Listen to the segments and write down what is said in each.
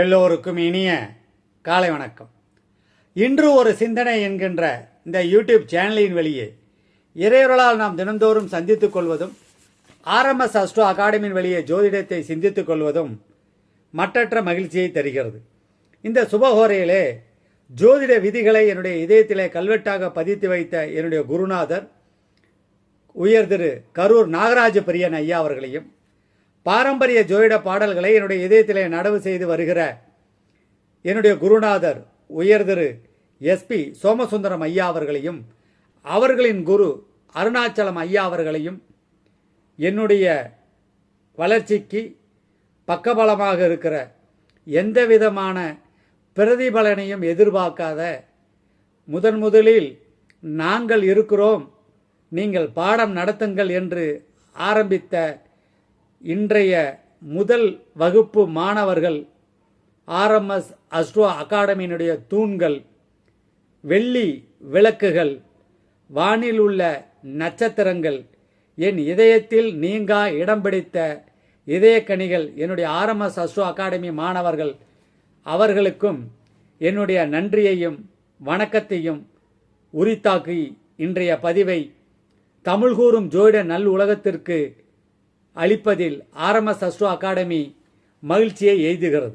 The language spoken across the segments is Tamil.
எல்லோருக்கும் இனிய காலை வணக்கம். இன்று ஒரு சிந்தனை என்கின்ற இந்த யூடியூப் சேனலின் வழியே இறையொருளால் நாம் தினந்தோறும் சந்தித்துக் கொள்வதும் ஆர்எம்எஸ் அஸ்ட்ரோ அகாடமியின் வழியே ஜோதிடத்தை சிந்தித்துக் கொள்வதும் மற்றற்ற மகிழ்ச்சியை தருகிறது. இந்த சுபஹோரையிலே ஜோதிட விதிகளை என்னுடைய இதயத்திலே கல்வெட்டாக பதித்து வைத்த என்னுடைய குருநாதர் உயர் திரு கரூர் நாகராஜ பிரியன் ஐயா அவர்களையும் பாரம்பரிய ஜோதிட பாடல்களை என்னுடைய இதயத்திலே நடவு செய்து வருகிற என்னுடைய குருநாதர் உயர்திரு எஸ்பி சோமசுந்தரம் ஐயா அவர்களையும் அவர்களின் குரு அருணாச்சலம் ஐயா அவர்களையும் என்னுடைய வளர்ச்சிக்கு பக்கபலமாக இருக்கிற எந்த விதமான பிரதிபலனையும் எதிர்பார்க்காத முதன் முதலில் நாங்கள் இருக்கிறோம் நீங்கள் பாடம் நடத்துங்கள் என்று ஆரம்பித்த இன்றைய முதல் வகுப்பு மாணவர்கள் ஆர்எம்எஸ் அஸ்ட்ரோ அகாடமியினுடைய தூண்கள் வெள்ளி விளக்குகள் வானில் உள்ள நட்சத்திரங்கள் என் இதயத்தில் நீங்கா இடம் பிடித்த இதயக்கனிகள் என்னுடைய ஆர்எம்எஸ் அஸ்ட்ரோ அகாடமி மாணவர்கள் அவர்களுக்கும் என்னுடைய நன்றியையும் வணக்கத்தையும் உரித்தாக்கி இன்றைய பதிவை தமிழ் கூறும் ஜோதிட நல் உலகத்திற்கு அளிப்பதில் ஆர்எம்எஸ் அஸ்ட்ரோ அகாடமி மகிழ்ச்சியை எய்துகிறது.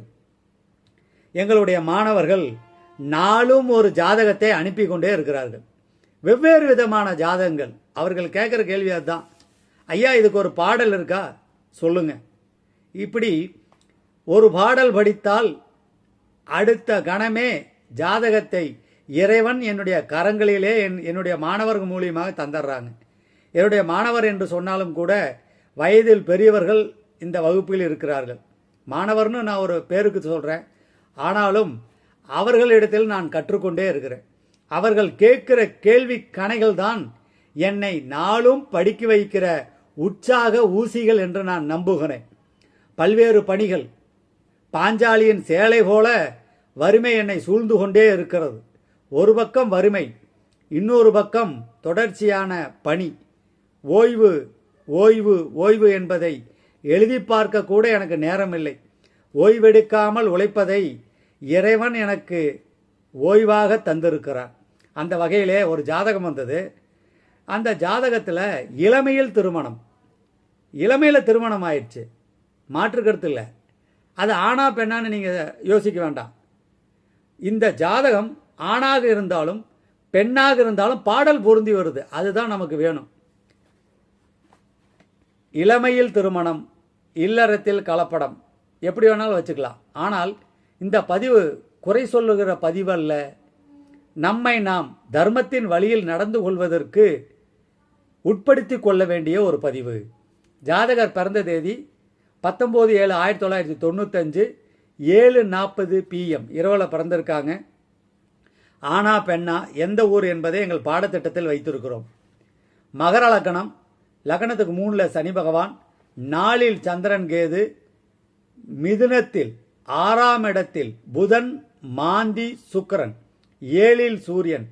எங்களுடைய மாணவர்கள் நாளும் ஒரு ஜாதகத்தை அனுப்பி கொண்டே இருக்கிறார்கள். வெவ்வேறு விதமான ஜாதகங்கள். அவர்கள் கேட்குற கேள்வி அதுதான். ஐயா இதுக்கு ஒரு பாடல் இருக்கா? சொல்லுங்க. இப்படி ஒரு பாடல் படித்தால் அடுத்த கணமே ஜாதகத்தை இறைவன் என்னுடைய கரங்களிலே என் என்னுடைய மாணவர்கள் மூலியமாக தந்துடுறாங்க. என்னுடைய மாணவர் என்று சொன்னாலும் கூட வயதில் பெரியவர்கள் இந்த வகுப்பில் இருக்கிறார்கள். மாணவர்னு நான் ஒரு பேருக்கு சொல்கிறேன் ஆனாலும் அவர்களிடத்தில் நான் கற்றுக்கொண்டே இருக்கிறேன். அவர்கள் கேட்கிற கேள்வி கணைகள் தான் என்னை நாளும் படிக்க வைக்கிற உற்சாக ஊசிகள் என்று நான் நம்புகிறேன். பல்வேறு பணிகள் பாஞ்சாலியின் சேலை போல வறுமை என்னை சூழ்ந்து கொண்டே இருக்கிறது. ஒரு பக்கம் வறுமை இன்னொரு பக்கம் தொடர்ச்சியான பணி ஓய்வு ஓய்வு ஓய்வு என்பதை எழுதி பார்க்க கூட எனக்கு நேரமில்லை. ஓய்வெடுக்காமல் உழைப்பதை இறைவன் எனக்கு ஓய்வாக தந்திருக்கிறான் அந்த வகையிலே ஒரு ஜாதகம் வந்தது. அந்த ஜாதகத்தில் இளமையில் திருமணம். இளமையில் திருமணம் ஆயிடுச்சு. மாற்று கருத்து இல்லை. அது ஆணா பெண்ணான்னு நீங்கள் யோசிக்க வேண்டாம். இந்த ஜாதகம் ஆணாக இருந்தாலும் பெண்ணாக இருந்தாலும் பாடல் பொருந்தி வருது. அதுதான் நமக்கு வேணும். இளமையில் திருமணம் இல்லறத்தில் கலப்படம் எப்படி வேணாலும் வச்சுக்கலாம். ஆனால் இந்த பதிவு குறை சொல்லுகிற பதிவல்ல. நம்மை நாம் தர்மத்தின் வழியில் நடந்து கொள்வதற்கு உட்படுத்தி கொள்ள வேண்டிய ஒரு பதிவு. ஜாதகர் பிறந்த தேதி பத்தொம்போது ஏழு ஆயிரத்தி தொள்ளாயிரத்தி தொண்ணூத்தஞ்சு ஏழு நாற்பது பிஎம் இரவில் பிறந்திருக்காங்க. ஆனா பெண்ணா எந்த ஊர் என்பதை எங்கள் பாடத்திட்டத்தில் வைத்திருக்கிறோம். மகர லக்கணம் லக்னத்துக்கு மூணில் சனி பகவான் நாளில் சந்திரன் கேது மிதுனத்தில் ஆறாம் இடத்தில் புதன் மாந்தி சுக்கரன் ஏழில் சூரியன்.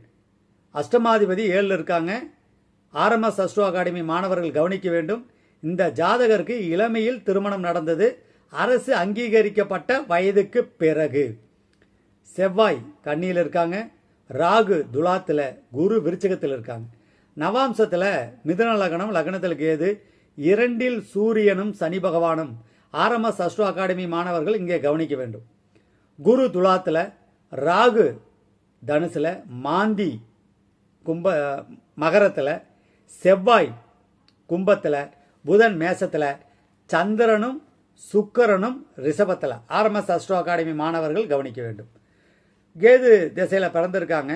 அஷ்டமாதிபதி ஏழில் இருக்காங்க. ஆர்எம்எஸ் அஸ்ட்ரோ அகாடமி மாணவர்கள் கவனிக்க வேண்டும். இந்த ஜாதகருக்கு இளமையில் திருமணம் நடந்தது. அரசு அங்கீகரிக்கப்பட்ட வயதுக்கு பிறகு. செவ்வாய் கண்ணியில் இருக்காங்க. ராகு துலாத்தில் குரு விருச்சகத்தில் இருக்காங்க. நவாம்சத்தில் மிதுன லக்னம் லக்னத்தில் கேது இரண்டில் சூரியனும் சனி பகவானும். ஆர்எம்எஸ் அஸ்ட்ரோ அகாடமி மாணவர்கள் இங்கே கவனிக்க வேண்டும். குரு துலாத்தில் ராகு தனுசில் மாந்தி கும்ப மகரத்தில் செவ்வாய் கும்பத்தில் புதன் மேசத்தில் சந்திரனும் சுக்கரனும் ரிஷபத்தில். ஆர்எம்எஸ் அஸ்ட்ரோ அகாடமி மாணவர்கள் கவனிக்க வேண்டும். கேது திசையில் பிறந்திருக்காங்க.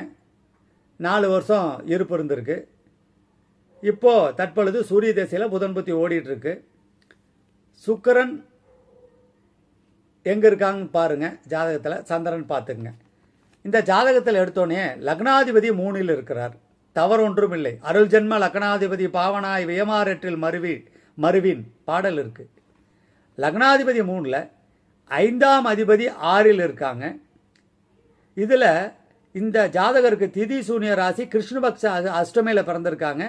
நாலு வருஷம் இருப்பு இருந்திருக்கு. இப்போ தற்பொழுது சூரிய திசையில் புதன் புத்தி ஓடிட்டு இருக்கு சுக்கரன் எங்கே இருக்காங்கன்னு பாருங்க ஜாதகத்தில் சந்திரன் பார்த்துக்குங்க. இந்த ஜாதகத்தில் எடுத்தோடனே லக்னாதிபதி மூணில் இருக்கிறார். தவறு ஒன்றும் இல்லை. அருள் ஜென்ம லக்னாதிபதி பாவனாய் வியமாரெற்றில் மருவி மருவின் பாடல் இருக்கு. லக்னாதிபதி மூணில் ஐந்தாம் அதிபதி ஆறில் இருக்காங்க. இதில் இந்த ஜாதகருக்கு திதி சூனிய ராசி கிருஷ்ணபக்ஷ அஷ்டமியில் பிறந்திருக்காங்க.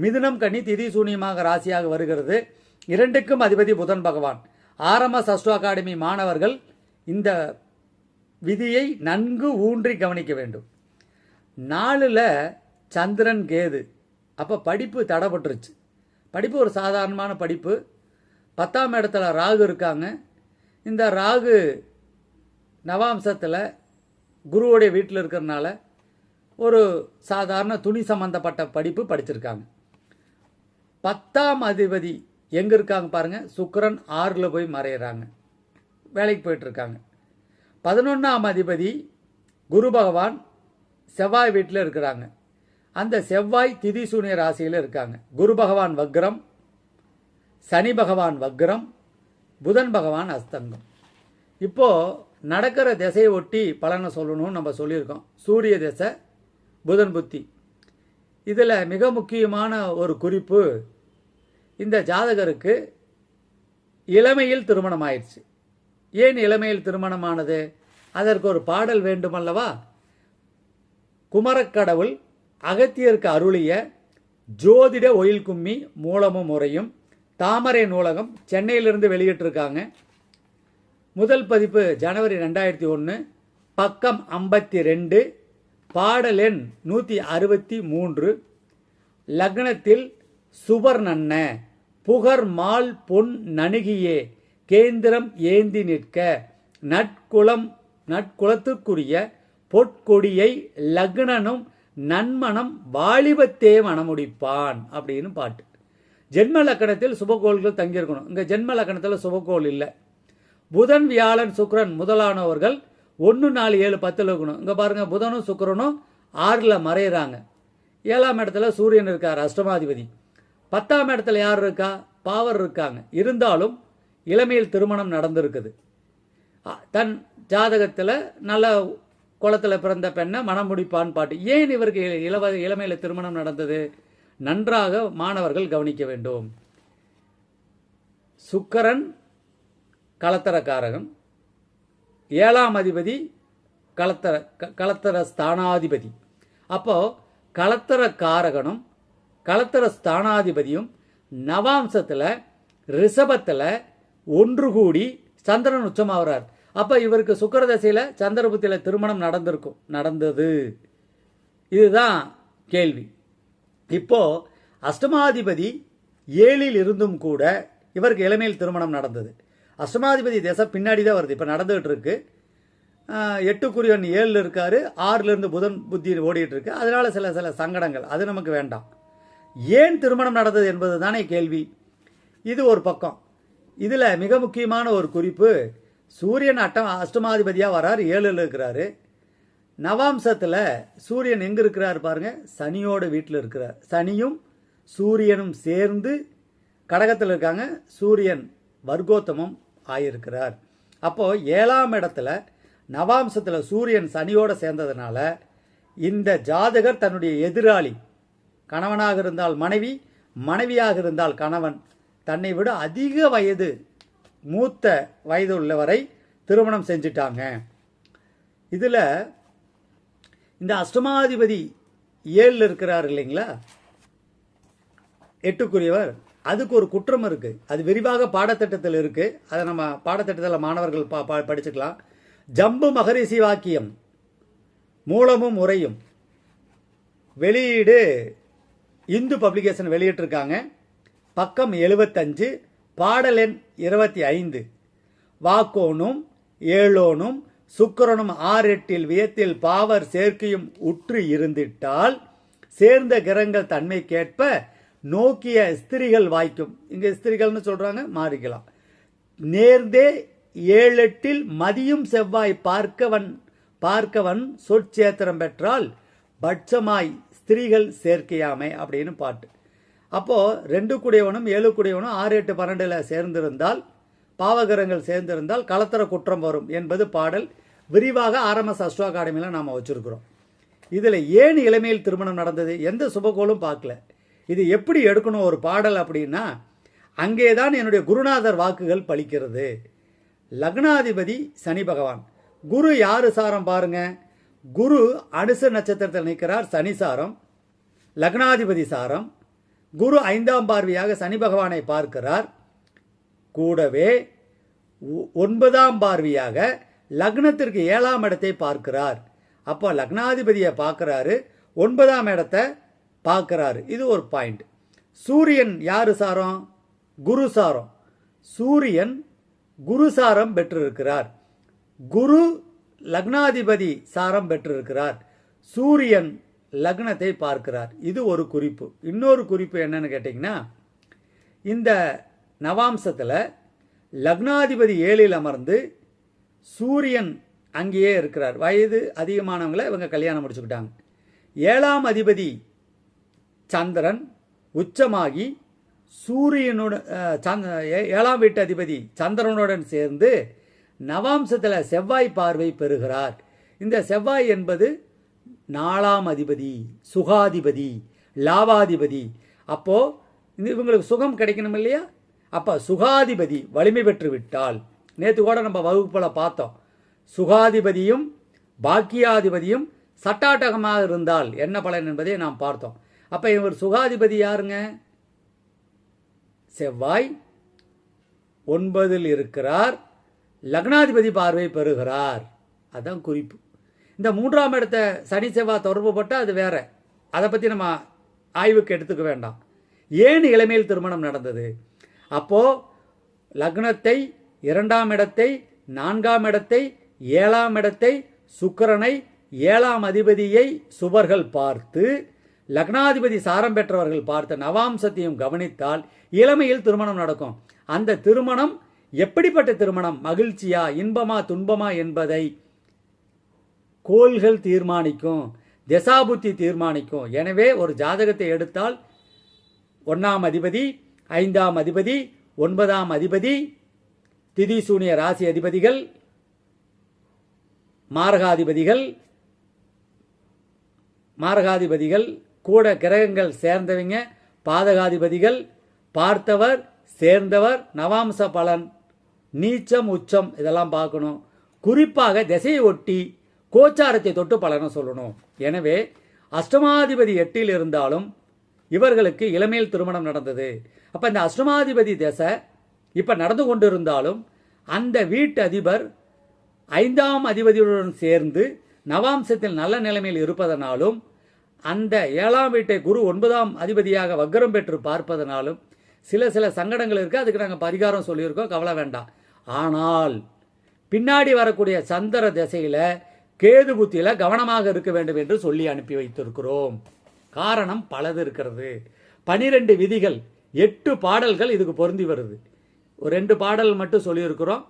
மிதுனம் கன்னி திதி சூனியமாக ராசியாக வருகிறது. இரண்டுக்கும் அதிபதி புதன் பகவான். ஆரம்ப அஸ்ட்ரோ அகாடமி மாணவர்கள் இந்த விதியை நன்கு ஊன்றி கவனிக்க வேண்டும். நாலில் சந்திரன் கேது. அப்போ படிப்பு தடைப்பட்டுருச்சு. படிப்பு ஒரு சாதாரணமான படிப்பு. பத்தாம் இடத்துல ராகு இருக்காங்க. இந்த ராகு நவாம்சத்தில் குருவோடைய வீட்டில் இருக்கிறனால ஒரு சாதாரண துணி சம்பந்தப்பட்ட படிப்பு படிச்சிருக்காங்க. பத்தாம் அதிபதி எங்கே இருக்காங்க பாருங்க? சுக்கரன் ஆறில் போய் மறையிறாங்க. வேலைக்கு போயிட்டு இருக்காங்க. பதினொன்றாம் அதிபதி குரு பகவான் செவ்வாய் வீட்டில் இருக்கிறாங்க. அந்த செவ்வாய் திதிசூனிய ராசியில் இருக்காங்க. குரு பகவான் வக்ரம் சனி பகவான் வக்ரம் புதன் பகவான் அஸ்தங்கம். இப்போ நடக்கிற திசையை ஒட்டி பலனை சொல்லணும்னு நம்ம சொல்லியிருக்கோம். சூரிய திசை புதன் புத்தி. இதில் மிக முக்கியமான ஒரு குறிப்பு இந்த ஜாதகருக்கு இளமையில் திருமணம் ஆயிடுச்சு ஏன் இளமையில் திருமணமானது? அதற்கு ஒரு பாடல் வேண்டுமல்லவா? குமரக்கடவுள் அகத்தியருக்கு அருளிய ஜோதிட ஒயில் கும்மி மூலமும் முறையும் தாமரை நூலகம் சென்னையிலிருந்து வெளியிட்டிருக்காங்க. முதல் பதிப்பு ஜனவரி ரெண்டாயிரத்தி ஒன்று பக்கம் ஐம்பத்தி ரெண்டு பாடல் எண் நூற்றி அறுபத்தி மூன்று லக்னத்தில் சுபர்ணன்ன புகர் மால் பொன் நணுகியே கேந்திரம் ஏந்தி நிற்க நட்குளம் நட்குலத்துக்குரிய பொற்கொடியை லக்னனும் நன்மனம் வாலிபத்தே மணமுடிப்பான் அப்படின்னு பாட்டு. ஜென்ம லக்கணத்தில் சுபகோள்கள் தங்கியிருக்கணும். இங்கே ஜென்ம லக்கணத்தில் சுபகோள் இல்லை. புதன் வியாழன் சுக்கரன் முதலானவர்கள் ஒன்று நாலு ஏழு பத்தில் இருக்கணும். இங்கே பாருங்கள் புதனும் சுக்கரனும் ஆறில் மறையிறாங்க. ஏழாம் இடத்துல சூரியன் இருக்கார் அஷ்டமாதிபதி. பத்தாம் இடத்துல யார் இருக்கா? பாவர் இருக்காங்க. இருந்தாலும் இளமையில் திருமணம் நடந்திருக்குது. தன் ஜாதகத்தில் நல்ல குளத்தில் பிறந்த பெண்ணை மனம் முடிப்பான் பாட்டு. ஏன் இவருக்கு இளவ இளமையில் திருமணம் நடந்தது? நன்றாக மாணவர்கள் கவனிக்க வேண்டும். சுக்கரன் களத்தரக்காரகன். ஏழாம் அதிபதி களத்தர க- களத்தர ஸ்தானாதிபதி. அப்போ களத்தர காரகனும் களத்தர ஸ்தானாதிபதியும் நவாம்சத்தில் ரிஷபத்தில் ஒன்று கூடி சந்திரன் உச்சமாகிறார் அப்போ இவருக்கு சுக்கரதசையில் சந்திரபுத்தியில் திருமணம் நடந்திருக்கும். நடந்தது. இதுதான் கேள்வி. இப்போ அஷ்டமாதிபதி ஏழில் இருந்தும் கூட இவருக்கு இளமையில் திருமணம் நடந்தது. அஷ்டமாதிபதி தேசம் பின்னாடி தான் வருது. இப்போ நடந்துகிட்டு இருக்கு. எட்டுக்குரியன் ஏழில் இருக்காரு. ஆறுலேருந்து புதன் புத்தி ஓடிட்டு இருக்கு. அதனால சில சில சங்கடங்கள். அது நமக்கு வேண்டாம். ஏன் திருமணம் நடந்தது என்பது தானே கேள்வி. இது ஒரு பக்கம். இதில் மிக முக்கியமான ஒரு குறிப்பு சூரியன் அட்டம் அஷ்டமாதிபதியாக வரார் ஏழில் இருக்கிறாரு. நவாம்சத்தில் சூரியன் எங்கே இருக்கிறார் பாருங்க? சனியோட வீட்டில் இருக்கிறார். சனியும் சூரியனும் சேர்ந்து கடகத்தில் இருக்காங்க. சூரியன் வர்க்கோத்தமம் ஆயிருக்கிறார். அப்போது ஏழாம் இடத்துல நவாம்சத்தில் சூரியன் சனியோடு சேர்ந்ததுனால இந்த ஜாதகர் தன்னுடைய எதிராளி கணவனாக இருந்தால் மனைவி மனைவியாக இருந்தால் கணவன். தன்னை விட அதிக வயது மூத்த வயது உள்ளவரை திருமணம் செஞ்சிட்டாங்க. இதில் இந்த அஷ்டமாதிபதி ஏழில் இருக்கிறார் இல்லைங்களா? எட்டுக்குரியவர். அதுக்கு ஒரு குற்றம் இருக்குது அது விரிவாக பாடத்திட்டத்தில் இருக்குது அதை நம்ம பாடத்திட்டத்தில் மாணவர்கள் பா பா- படிச்சுக்கலாம். ஜம்பு மகரிஷி வாக்கியம். மூலமும் உரையும் வெளியீடு இந்து பப்ளிகேஷன் வெளியிட்டிருக்காங்க. பக்கம் எழுபத்தஞ்சு பாடல் எண் இருபத்தி ஐந்து வாக்கோனும் ஏழோனும் சுக்கிரனும் ஆறெட்டில் வியத்தில் பாவர் சேர்க்கையும் உற்று இருந்திட்டால் சேர்ந்த கிரகங்கள் தன்மைக்கேற்ப நோக்கிய ஸ்திரிகள் வாய்க்கும். இங்க ஸ்திரிகள்னு சொல்றாங்க மாறிக்கலாம். நேர்ந்தே ஏழெட்டில் மதியும் செவ்வாய் பார்க்கவன் பார்க்கவன் சொற்சேத்திரம் பெற்றால் பட்சமாய் ஸ்திரீகள் சேர்க்கையாமை அப்படின்னு பாட்டு. அப்போது ரெண்டு குடையவனும் ஏழு குடையவனும் ஆறு எட்டு பன்னெண்டில் சேர்ந்திருந்தால் பாவகரங்கள் சேர்ந்திருந்தால் கலத்தர குற்றம் வரும் என்பது பாடல் விரிவாக ஆர்எம்எஸ் அஸ்ட்ரோ அகாடமியில் நாம் வச்சுருக்கிறோம். இதில் ஏன் இளமையில் திருமணம் நடந்தது? எந்த சுபகோளும் பார்க்கல. இது எப்படி எடுக்கணும் ஒரு பாடல் அப்படின்னா அங்கே தான் என்னுடைய குருநாதர் வாக்குகள் பலிக்கிறது. லக்னாதிபதி சனி பகவான். குரு யாரு சாரம் பாருங்கள் குரு அனுச நட்சத்திரத்தில் நிற்கிறார் சனி சாரம் லக்னாதிபதி சாரம். குரு ஐந்தாம் பார்வையாக சனி பகவானை பார்க்கிறார். கூடவே ஒ- ஒன்பதாம் பார்வையாக லக்னத்திற்கு ஏழாம் இடத்தை பார்க்கிறார். அப்போ லக்னாதிபதியை பார்க்குறாரு ஒன்பதாம் இடத்தை பார்க்குறாரு. இது ஒரு பாயிண்ட். சூரியன் யாரு சாரம்? குரு சாரம். சூரியன் குரு சாரம் பெற்றிருக்கிறார். குரு லக்னாதிபதி சாரம் பெற்றிருக்கிறார். சூரியன் லக்னத்தை பார்க்கிறார். இது ஒரு குறிப்பு. இன்னொரு குறிப்பு என்னன்னு கேட்டிங்கன்னா இந்த நவாம்சத்தில் லக்னாதிபதி ஏழில் அமர்ந்து சூரியன் அங்கேயே இருக்கிறார். வயது அதிகமானவங்களை இவங்க கல்யாணம் முடிச்சுக்கிட்டாங்க. ஏழாம் அதிபதி சந்திரன் உச்சமாகி சூரியனோட சந்த- ஏ- ஏழாம் வீட்டு அதிபதி சந்திரனுடன் சேர்ந்து நவாம்சத்தில் செவ்வாய் பார்வை பெறுகிறார். இந்த செவ்வாய் என்பது நாலாம் அதிபதி சுகாதிபதி லாவாதிபதி. அப்போ இவங்களுக்கு சுகம் கிடைக்கணும் இல்லையா? அப்போ சுகாதிபதி வலிமை பெற்று விட்டால். நேற்று கூட நம்ம வகுப்புல பார்த்தோம். சுகாதிபதியும் பாக்கியாதிபதியும் சட்டாட்டகமாக இருந்தால் என்ன பலன் என்பதை நாம் பார்த்தோம். அப்ப இவர் சுகாதிபதி யாருங்க? செவ்வாய் ஒன்பதில் இருக்கிறார். லக்னாதிபதி பார்வை பெறுகிறார். அதான் குறிப்பு. இந்த மூன்றாம் இடத்த சனி செவ்வாய் தொடர்பு பட்டால் அது வேற. அதை பற்றி நம்ம ஆய்வுக்கு எடுத்துக்க வேண்டாம். ஏன் இளமையில் திருமணம் நடந்தது? அப்போ லக்னத்தை இரண்டாம் இடத்தை நான்காம் இடத்தை ஏழாம் இடத்தை சுக்கரனை ஏழாம் அதிபதியை சுவர்கள் பார்த்து லக்னாதிபதி சாரம் பெற்றவர்கள் பார்த்த நவாம்சத்தையும் கவனித்தால் இளமையில் திருமணம் நடக்கும். அந்த திருமணம் எப்படிப்பட்ட திருமணம்? மகிழ்ச்சியா இன்பமா துன்பமா என்பதை கோள்கள் தீர்மானிக்கும் திசாபுத்தி தீர்மானிக்கும். எனவே ஒரு ஜாதகத்தை எடுத்தால் ஒன்றாம் அதிபதி ஐந்தாம் அதிபதி ஒன்பதாம் அதிபதி திதி சூனிய ராசி அதிபதிகள் மாரகாதிபதிகள் மாரகாதிபதிகள் கூட கிரகங்கள் சேர்ந்தவங்க பாதகாதிபதிகள் பார்த்தவர் சேர்ந்தவர் நவாம்ச பலன் நீச்சம் உச்சம் இதெல்லாம் பார்க்கணும். குறிப்பாக திசையை ஒட்டி கோச்சாரத்தை தொட்டு பலனை சொல்லணும். எனவே அஷ்டமாதிபதி எட்டில் இருந்தாலும் இவர்களுக்கு இளமையில் திருமணம் நடந்தது. அப்போ இந்த அஷ்டமாதிபதி திசை இப்போ நடந்து கொண்டிருந்தாலும் அந்த வீட்டு அதிபர் ஐந்தாம் அதிபதியுடன் சேர்ந்து நவாம்சத்தில் நல்ல நிலைமையில் இருப்பதனாலும் அந்த ஏழாம் வீட்டை குரு ஒன்பதாம் அதிபதியாக வக்கரம் பெற்று பார்ப்பதனாலும் சில சில சங்கடங்கள் இருக்குது அதுக்கு நாங்கள் பரிகாரம் சொல்லியிருக்கோம். கவலை வேண்டாம். ஆனால் பின்னாடி வரக்கூடிய சந்திர திசையில கேது புத்தியில கவனமாக இருக்க வேண்டும் என்று சொல்லி அனுப்பி வைத்திருக்கிறோம். காரணம் பலது இருக்கிறது. பனிரெண்டு விதிகள் எட்டு பாடல்கள் இதுக்கு பொருந்தி வருது. ஒரு ரெண்டு பாடல் மட்டும் சொல்லியிருக்கிறோம்.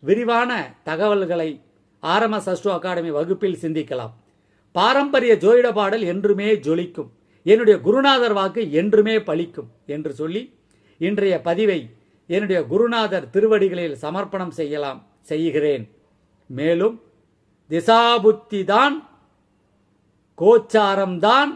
விரிவான தகவல்களை ஆரம்ப அஸ்ட்ரோ அகாடமி வகுப்பில் சிந்திக்கலாம். பாரம்பரிய ஜோதிட பாடல் என்றுமே ஜொலிக்கும். என்னுடைய குருநாதர் வாக்கு என்றுமே பலிக்கும் என்று சொல்லி இன்றைய பதிவை என்னுடைய குருநாதர் திருவடிகளில் சமர்ப்பணம் செய்யலாம் செய்கிறேன். மேலும் திசாபுத்தி தான் கோச்சாரம்தான்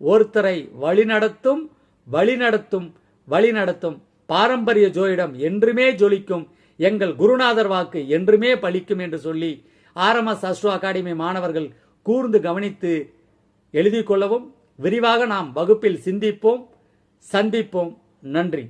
ஒருத்தரை வழிநடத்தும் வழிநடத்தும் வழிநடத்தும். பாரம்பரிய ஜோயிடம் என்றுமே ஜொலிக்கும். எங்கள் குருநாதர் வாக்கு என்றுமே பலிக்கும் என்று சொல்லி ஆர்எம்எஸ் அஸ்ட்ரோ அகாடமி மாணவர்கள் கூர்ந்து கவனித்து எழுதிக்கொள்ளவும் விரிவாக நாம் வகுப்பில் சிந்திப்போம் சந்திப்போம். நன்றி.